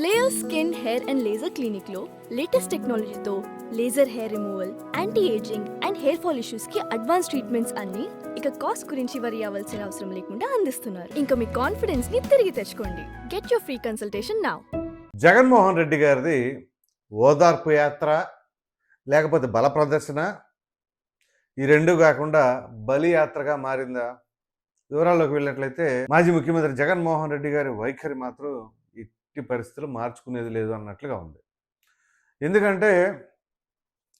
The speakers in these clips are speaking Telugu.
Layer skin hair and laser క్లినిక్లో latest టెక్నాలజీతో laser hair removal anti ageing and hair fall ఇష్యూస్కి advance treatments అన్ని ఇక కాస్ట్ గురించి వరి అవ్వాల్సిన అవసరం లేకుండా అందిస్తున్నారు. ఇంకా మీ కాన్ఫిడెన్స్ని తిరిగి తెచ్చుకోండి. Get your free consultation now Jaganmohan Reddy గారిది ఓదార్పు యాత్ర లేకపోతే బల ప్రదర్శన ఈ రెండు కాకుండా బలి యాత్రగా మారిందా? వివరాల్లోకి వెళ్ళినట్లయితే మాజీ ముఖ్యమంత్రి జగన్మోహన్ రెడ్డి గారి వైఖరి మాత్రం ఎట్టి పరిస్థితులు మార్చుకునేది లేదు అన్నట్లుగా ఉంది. ఎందుకంటే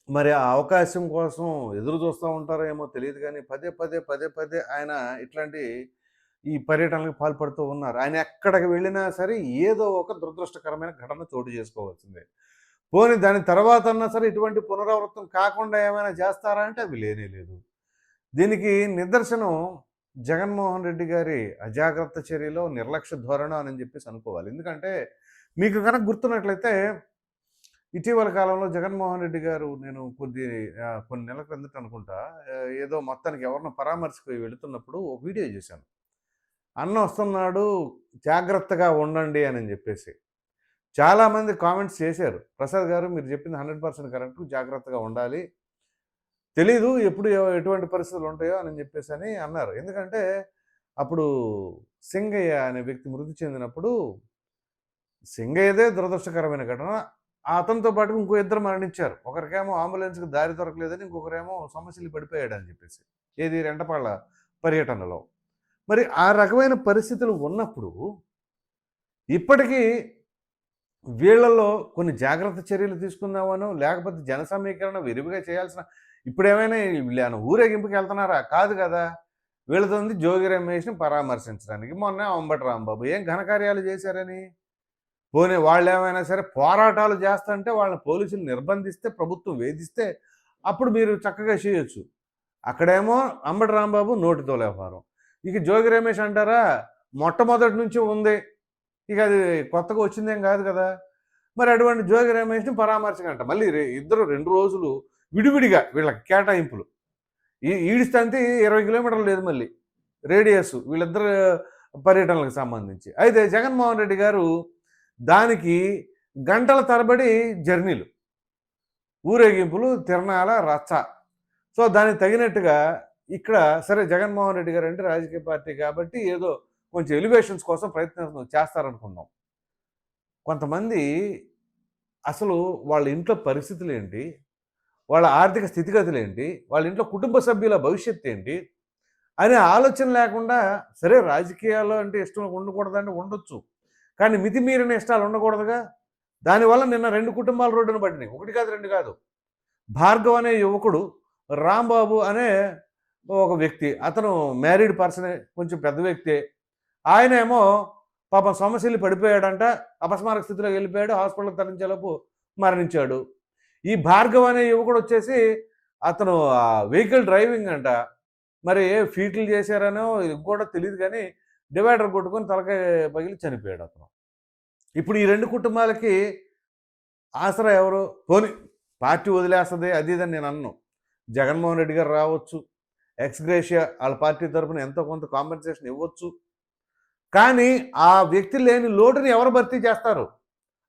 మరి ఆ అవకాశం కోసం ఎదురు చూస్తూ ఉంటారో ఏమో తెలియదు కానీ పదే పదే పదే పదే ఆయన ఇట్లాంటి ఈ పర్యటనలకు పాల్పడుతూ ఉన్నారు. ఆయన ఎక్కడికి వెళ్ళినా సరే ఏదో ఒక దురదృష్టకరమైన ఘటన చోటు చేసుకోవాల్సిందే. పోనీ దాని తర్వాత అన్నా సరే ఇటువంటి పునరావృతం కాకుండా ఏమైనా చేస్తారా అంటే అవి లేనే లేదు. దీనికి నిదర్శనం జగన్మోహన్ రెడ్డి గారి అజాగ్రత్త చర్యలో నిర్లక్ష్య ధోరణం అని చెప్పేసి అనుకోవాలి. ఎందుకంటే మీకు కనుక గుర్తున్నట్లయితే ఇటీవల కాలంలో జగన్మోహన్ రెడ్డి గారు నేను కొద్ది కొన్ని నెలల క్రిందట అనుకుంటా ఏదో మొత్తానికి ఎవరినో పరామర్శకు వెళుతున్నప్పుడు ఒక వీడియో చేశాను. అన్న వస్తున్నాడు జాగ్రత్తగా ఉండండి అని చెప్పేసి. చాలామంది కామెంట్స్ చేశారు. ప్రసాద్ గారు మీరు చెప్పింది హండ్రెడ్ పర్సెంట్ కరెక్ట్ జాగ్రత్తగా ఉండాలి. తెలీదు ఎప్పుడు ఎటువంటి పరిస్థితులు ఉంటాయో అని చెప్పేసి అని అన్నారు. ఎందుకంటే అప్పుడు సింగయ్య అనే వ్యక్తి మృతి చెందినప్పుడు సింగయ్యదే దురదృష్టకరమైన ఘటన. అతనితో పాటు ఇంకో ఇద్దరు మరణించారు. ఒకరికేమో అంబులెన్స్కి దారి దొరకలేదని ఇంకొకరేమో సమస్యలు పడిపోయాడు అని చెప్పేసి. ఏది రెంటపాళ్ళ పర్యటనలో. మరి ఆ రకమైన పరిస్థితులు ఉన్నప్పుడు ఇప్పటికీ వీళ్ళల్లో కొన్ని జాగ్రత్త చర్యలు తీసుకుందామనో లేకపోతే జన సమీకరణ విరివిగా చేయాల్సిన ఇప్పుడేమైనా ఊరేగింపుకి వెళ్తున్నారా కాదు కదా. వీళ్ళతో ఉంది జోగి రమేష్ని పరామర్శించడానికి. మొన్న అంబటి రాంబాబు ఏం ఘనకార్యాలు చేశారని? పోనీ వాళ్ళు ఏమైనా సరే పోరాటాలు చేస్తుంటే వాళ్ళని పోలీసులు నిర్బంధిస్తే ప్రభుత్వం వేధిస్తే అప్పుడు మీరు చక్కగా చేయొచ్చు. అక్కడేమో అంబటి రాంబాబు నోటితో వ్యవహారం ఇక జోగి రమేష్ అంటారా మొట్టమొదటి నుంచి ఉంది. ఇక అది కొత్తగా వచ్చిందేం కాదు కదా. మరి అటువంటి జోగి రమేష్ని పరామర్శకంట. మళ్ళీ ఇద్దరు రెండు రోజులు విడివిడిగా వీళ్ళకి కేటాయింపులు. ఈ ఈడిస్తే ఇరవై కిలోమీటర్లు లేదు మళ్ళీ. రేడియస్ వీళ్ళిద్దరు పర్యటనలకు సంబంధించి. అయితే జగన్మోహన్ రెడ్డి గారు దానికి గంటల తరబడి జర్నీలు. ఊరేగింపులు తిరణాల రచ్చ. సో దానికి తగినట్టుగా ఇక్కడ సరే జగన్మోహన్ రెడ్డి గారు అంటే రాజకీయ పార్టీ కాబట్టి ఏదో కొంచెం ఎలివేషన్స్ కోసం ప్రయత్నం చేస్తారనుకుందాం. కొంతమంది అసలు వాళ్ళ ఇంట్లో పరిస్థితులు ఏంటి? వాళ్ళ ఆర్థిక స్థితిగతులు ఏంటి? వాళ్ళ ఇంట్లో కుటుంబ సభ్యుల భవిష్యత్తు ఏంటి? అనే ఆలోచన లేకుండా సరే రాజకీయాలు అంటే ఇష్టం ఉండకూడదంటే ఉండొచ్చు. కానీ మితిమీరిన ఇష్టాలు ఉండకూడదుగా? దానివల్ల నిన్న రెండు కుటుంబాలు రోడ్డున పడినాయి ఒకటి కాదు రెండు కాదు. భార్గవ్ అనే యువకుడు రాంబాబు అనే ఒక వ్యక్తి అతను మ్యారీడ్ పర్సనే కొంచెం పెద్ద వ్యక్తే. ఆయన ఏమో పాపం సమస్యలు పడిపోయాడంట అపస్మారక స్థితిలో వెళ్ళిపోయాడు హాస్పిటల్ తరించేలోపు మరణించాడు. ఈ భార్గవ్ అనే యువకుడు వచ్చేసి అతను వెహికల్ డ్రైవింగ్ అంట. మరి ఏ ఫీట్లు చేశారనో ఇది కూడా తెలియదు కానీ డివైడర్ కొట్టుకొని తలకాయ పగిలి చనిపోయాడు అతను. ఇప్పుడు ఈ రెండు కుటుంబాలకి ఆసరా ఎవరు? పోని పార్టీ వదిలేస్తుంది అది ఇదని నేను అన్ను. జగన్మోహన్ రెడ్డి గారు రావచ్చు ఎక్స్గ్రేషియా వాళ్ళ పార్టీ తరఫున ఎంతో కొంత కాంపెన్సేషన్ ఇవ్వచ్చు. కానీ ఆ వ్యక్తి లేని లోటుని ఎవరు భర్తీ చేస్తారు?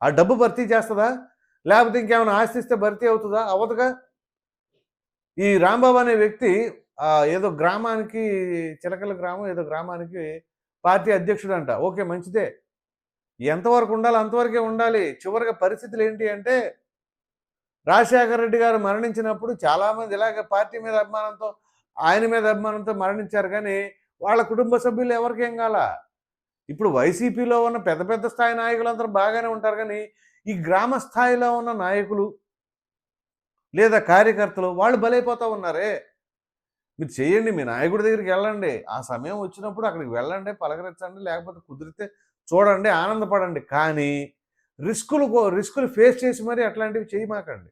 ఆ డబ్బు భర్తీ చేస్తుందా? లేకపోతే ఇంకేమైనా ఆశిస్తే భర్తీ అవుతుందా? అవ్వదుగా. ఈ రాంబాబు అనే వ్యక్తి ఆ, ఏదో గ్రామానికి చిలకల గ్రామం ఏదో గ్రామానికి పార్టీ అధ్యక్షుడు అంట ఓకే మంచిదే. ఎంతవరకు ఉండాలి అంతవరకే ఉండాలి. చివరిగా పరిస్థితులు ఏంటి అంటే రాజశేఖర రెడ్డి గారు మరణించినప్పుడు చాలామంది ఇలాగ పార్టీ మీద అభిమానంతో ఆయన మీద అభిమానంతో మరణించారు. కానీ వాళ్ళ కుటుంబ సభ్యులు ఎవరికేం కాల? ఇప్పుడు వైసీపీలో ఉన్న పెద్ద పెద్ద స్థాయి నాయకులందరూ బాగానే ఉంటారు. కానీ ఈ గ్రామ స్థాయిలో ఉన్న నాయకులు లేదా కార్యకర్తలు వాళ్ళు బలైపోతూ ఉన్నారే. మీరు చేయండి మీ నాయకుడి దగ్గరికి వెళ్ళండి. ఆ సమయం వచ్చినప్పుడు అక్కడికి వెళ్ళండి పలకరించండి లేకపోతే కుదిరితే చూడండి ఆనందపడండి. కానీ రిస్కులు కో- రిస్కులు ఫేస్ చేసి మరి అట్లాంటివి చేయమాకండి.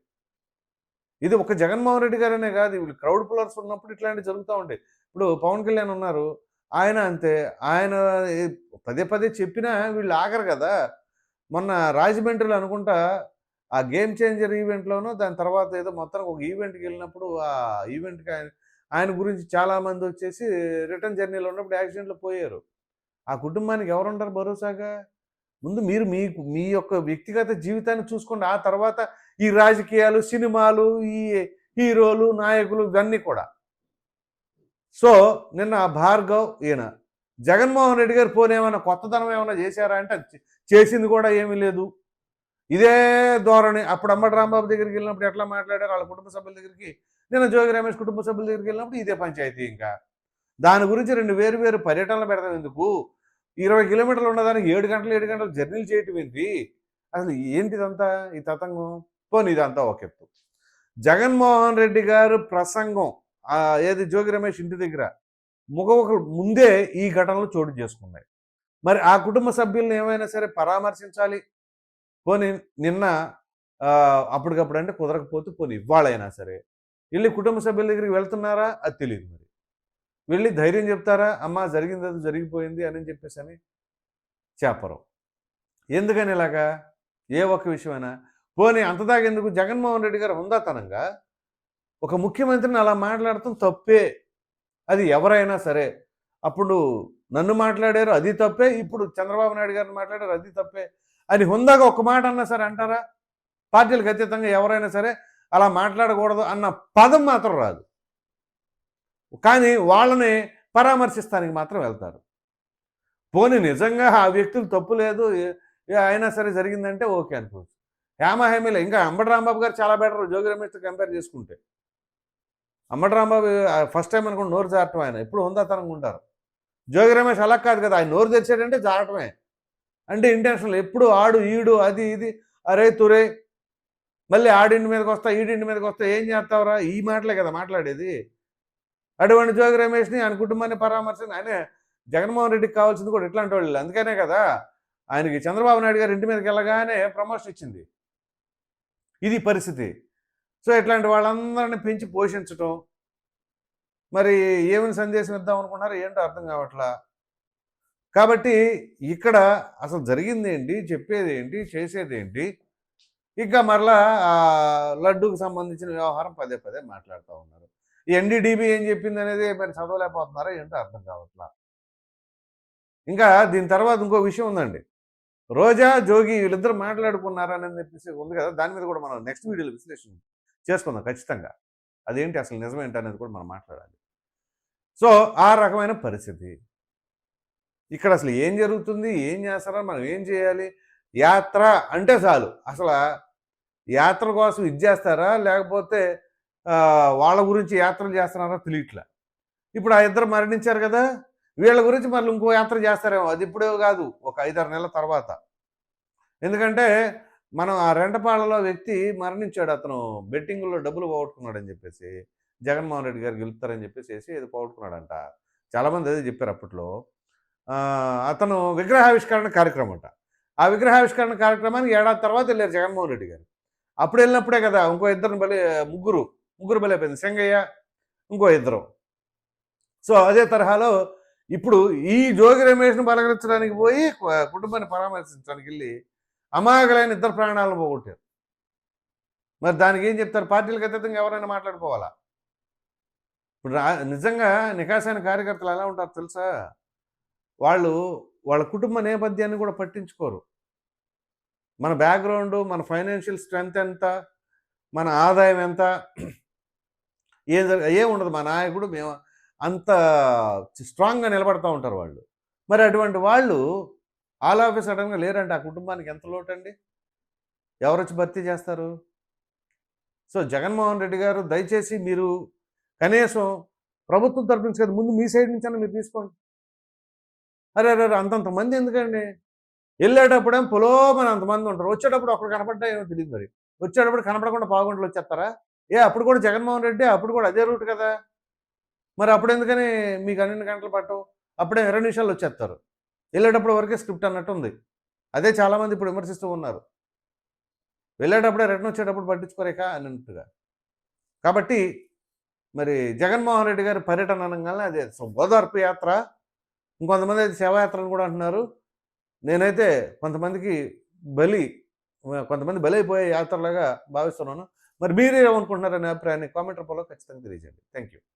ఇది ఒక జగన్మోహన్ రెడ్డి గారనే కాదు వీళ్ళు క్రౌడ్ పులర్స్ ఉన్నప్పుడు ఇట్లాంటివి జరుగుతూ ఉంటాయి ఇప్పుడు పవన్ కళ్యాణ్ ఉన్నారు ఆయన అంతే. ఆయన పదే పదే చెప్పినా వీళ్ళు ఆగరు కదా. మొన్న రాజమండ్రిలో అనుకుంటా ఆ గేమ్ చేంజర్ ఈవెంట్లోనూ దాని తర్వాత ఏదో మొత్తానికి ఒక ఈవెంట్కి వెళ్ళినప్పుడు ఆ ఈవెంట్కి ఆయన ఆయన గురించి చాలామంది వచ్చేసి రిటర్న్ జర్నీలో ఉన్నప్పుడు యాక్సిడెంట్లో పోయారు. ఆ కుటుంబానికి ఎవరుంటారు భరోసాగా? ముందు మీరు మీకు మీ యొక్క వ్యక్తిగత జీవితాన్ని చూసుకోండి. ఆ తర్వాత ఈ రాజకీయాలు సినిమాలు ఈ హీరోలు నాయకులు ఇవన్నీ కూడా. సో నిన్న భార్గవ్ ఈయన జగన్మోహన్ రెడ్డి గారు పోనీ ఏమైనా కొత్తదనం ఏమైనా చేశారా అంటే చేసింది కూడా ఏమీ లేదు. ఇదే ధోరణి. అప్పుడు అమ్మటి రాంబాబు దగ్గరికి వెళ్ళినప్పుడు ఎట్లా మాట్లాడారు? వాళ్ళ కుటుంబ సభ్యుల దగ్గరికి. నేను జోగి రమేష్ కుటుంబ సభ్యుల దగ్గరికి వెళ్ళినప్పుడు ఇదే పంచాయతీ ఇంకా. దాని గురించి రెండు వేరు వేరు పర్యటనలు పెడతాం ఎందుకు? ఇరవై కిలోమీటర్లు ఉన్నదానికి ఏడు గంటలు ఏడు గంటలు జర్నీలు చేయటం ఏంటి? అసలు ఏంటిదంతా ఈ తతంగం? పోనీ ఇదంతా ఒక ఎత్తు. జగన్మోహన్ రెడ్డి గారు ప్రసంగం. ఏది జోగి రమేష్ ఇంటి దగ్గర? ముఖ ముందే ఈ ఘటనలు చోటు చేసుకున్నాయి. మరి ఆ కుటుంబ సభ్యులను ఏమైనా సరే పరామర్శించాలి? పోనీ నిన్న అప్పటికప్పుడు అంటే కుదరకపోతే పోనీ ఇవాళైనా సరే వెళ్ళి కుటుంబ సభ్యుల దగ్గరికి వెళ్తున్నారా? అది తెలియదు మరి. వెళ్ళి ధైర్యం చెప్తారా? అమ్మ జరిగింది అది జరిగిపోయింది అని చెప్పేసి అని చెప్పరు. ఎందుకని ఇలాగా? ఏ ఒక్క విషయమైనా. పోనీ అంతదాకెందుకు జగన్మోహన్ రెడ్డి గారు హుందాతనంగా ఒక ముఖ్యమంత్రిని అలా మాట్లాడటం తప్పే. అది ఎవరైనా సరే. అప్పుడు నన్ను మాట్లాడారు అది తప్పే. ఇప్పుడు చంద్రబాబు నాయుడు గారిని మాట్లాడారు అది తప్పే. అని హుందాగా ఒక మాట అన్నా సరే అంటారా? పార్టీలకు అతీతంగా ఎవరైనా సరే అలా మాట్లాడకూడదు అన్న పదం మాత్రం రాదు. కానీ వాళ్ళని పరామర్శిస్తానికి మాత్రం వెళ్తారు. పోనీ నిజంగా ఆ వ్యక్తులు తప్పు లేదు అయినా సరే జరిగిందంటే ఓకే అనుకోవచ్చు. హేమ ఇంకా అంబటి రాంబాబు గారు చాలా బెటర్ జోగి రమేష్తో కంపేర్ చేసుకుంటే. అంబటి రాంబాబు ఫస్ట్ టైం అనుకుంటే నోరు జారటం ఆయన. ఎప్పుడు హుందాతనంగా ఉంటారు. జోగి రమేష్ అలా కాదు కదా ఆయన నోరు తెరిచాడంటే జారటమే. అంటే ఇంటెన్షనల్ ఎప్పుడు ఆడు ఈడు అది ఇది అరే తురే మళ్ళీ ఆడింటి మీదకి వస్తా ఈడింటి మీదకి వస్తా ఏం చేస్తావురా? ఈ మాటలే కదా మాట్లాడేది. అటువంటి జోగి రమేష్ని ఆయన కుటుంబాన్ని పరామర్శని ఆయన జగన్మోహన్ రెడ్డికి కావాల్సింది కూడా ఇట్లాంటి వాళ్ళు. అందుకనే కదా ఆయనకి చంద్రబాబు నాయుడు గారు ఇంటి మీదకి వెళ్ళగానే ప్రమోషన్ ఇచ్చింది. ఇది పరిస్థితి. సో ఇట్లాంటి వాళ్ళందరిని పెంచి పోషించటం మరి ఏమని సందేశం ఇద్దాం అనుకున్నారు ఏంటో అర్థం కావట్లా? కాబట్టి ఇక్కడ అసలు జరిగింది ఏంటి చెప్పేది ఏంటి చేసేది ఏంటి ఇంకా మరలా లడ్డూకి సంబంధించిన వ్యవహారం పదే పదే మాట్లాడుతూ ఉన్నారు. ఈ ఎన్డీడీబీ ఏం చెప్పింది అనేది మరి చదవలేకపోతున్నారా ఏంటో అర్థం కావట్లా? ఇంకా దీని తర్వాత ఇంకో విషయం ఉందండి. రోజా జోగి వీళ్ళిద్దరు మాట్లాడుకున్నారని చెప్పేసి ఉంది కదా? దాని మీద కూడా మనం నెక్స్ట్ వీడియోలో విశ్లేషణ చేసుకుందాం ఖచ్చితంగా. అదేంటి అసలు నిజమేంటి అనేది కూడా మనం మాట్లాడాలి. సో ఆ రకమైన పరిస్థితి. ఇక్కడ అసలు ఏం జరుగుతుంది? ఏం చేస్తారా? మనం ఏం చేయాలి? యాత్ర అంటే చాలు. అసలు యాత్ర కోసం ఇది చేస్తారా? లేకపోతే వాళ్ళ గురించి యాత్రలు చేస్తున్నారా? తెలియట్లా. ఇప్పుడు ఆ ఇద్దరు మరణించారు కదా! వీళ్ళ గురించి మళ్ళీ ఇంకో యాత్ర చేస్తారేమో. అది ఇప్పుడే కాదు. ఒక ఐదారు నెలల తర్వాత. ఎందుకంటే మనం ఆ రెంటపాళ్ళలో వ్యక్తి మరణించాడు. అతను బెట్టింగ్లో డబ్బులు పోగొట్టుకున్నాడని చెప్పేసి. జగన్మోహన్ రెడ్డి గారు గెలుపుతారని చెప్పేసి ఏదో పోగొట్టుకున్నాడంట. చాలామంది అదే చెప్పారు అప్పట్లో. అతను విగ్రహావిష్కరణ కార్యక్రమం అంట. ఆ విగ్రహావిష్కరణ కార్యక్రమానికి ఏడాది తర్వాత వెళ్ళారు జగన్మోహన్ రెడ్డి గారు. అప్పుడు వెళ్ళినప్పుడే కదా ఇంకో ఇద్దరు బలి ముగ్గురు ముగ్గురు బలైపోయింది శంగయ్య ఇంకో ఇద్దరు. సో అదే తరహాలో ఇప్పుడు ఈ జోగి రమేష్ను బలగరించడానికి పోయి కుటుంబాన్ని పరామర్శించడానికి వెళ్ళి అమాయకులైన ఇద్దరు ప్రాణాలను పోగొట్టారు. మరి దానికి ఏం చెప్తారు? పార్టీలకు అతీతంగా ఎవరైనా మాట్లాడుకోవాలా? ఇప్పుడు రా- నిజంగా నికాసైన కార్యకర్తలు ఎలా ఉంటారు తెలుసా? వాళ్ళు వాళ్ళ కుటుంబ నేపథ్యాన్ని కూడా పట్టించుకోరు. మన బ్యాక్గ్రౌండ్ మన ఫైనాన్షియల్ స్ట్రెంగ్త్ ఎంత మన ఆదాయం ఎంత ఏం జరగ ఏం ఉండదు. మా నాయకుడు మేము అంత స్ట్రాంగ్గా నిలబడతా ఉంటారు వాళ్ళు. మరి అటువంటి వాళ్ళు ఆల్ ఆఫీస్ సడన్గా లేరంటే ఆ కుటుంబానికి ఎంత లోటండి? ఎవరు వచ్చి భర్తీ చేస్తారు? సో జగన్మోహన్ రెడ్డి గారు దయచేసి మీరు కనీసం ప్రభుత్వం తరపు నుంచి కదా ముందు మీ సైడ్ నుంచి అన్న మీరు తీసుకోండి. అరే అరే అంతంత మంది ఎందుకండి? వెళ్ళేటప్పుడేం పొలోమని అంతమంది ఉంటారు. వచ్చేటప్పుడు ఒకరు కనపడ్డా ఏమో తెలియదు మరి. వచ్చేటప్పుడు కనపడకుండా పావుగంటలు వచ్చేస్తారా? ఏ అప్పుడు కూడా జగన్మోహన్ రెడ్డి అప్పుడు కూడా అదే రూట్ కదా. మరి అప్పుడు ఎందుకని మీకు అన్ని గంటలు పట్టవు? అప్పుడే ఇరవై నిమిషాలు వచ్చేస్తారు. వెళ్ళేటప్పుడు వరకే స్క్రిప్ట్ అన్నట్టు ఉంది. అదే చాలామంది ఇప్పుడు విమర్శిస్తూ ఉన్నారు. వెళ్ళేటప్పుడే రిటర్న్ వచ్చేటప్పుడు పట్టించుకోరేక అన్నట్టుగా. కాబట్టి మరి జగన్మోహన్ రెడ్డి గారి పర్యటన అనగానే అది ఓదార్పు యాత్ర. ఇంకొంతమంది అయితే సేవాయాత్ర అని కూడా అంటున్నారు. నేనైతే కొంతమందికి బలి కొంతమంది బలైపోయే యాత్రలాగా భావిస్తున్నాను. మరి మీరు ఏమనుకుంటున్నారనే అభిప్రాయాన్ని కామెంట్ రూపంలో ఖచ్చితంగా తెలియజేయండి. Thank you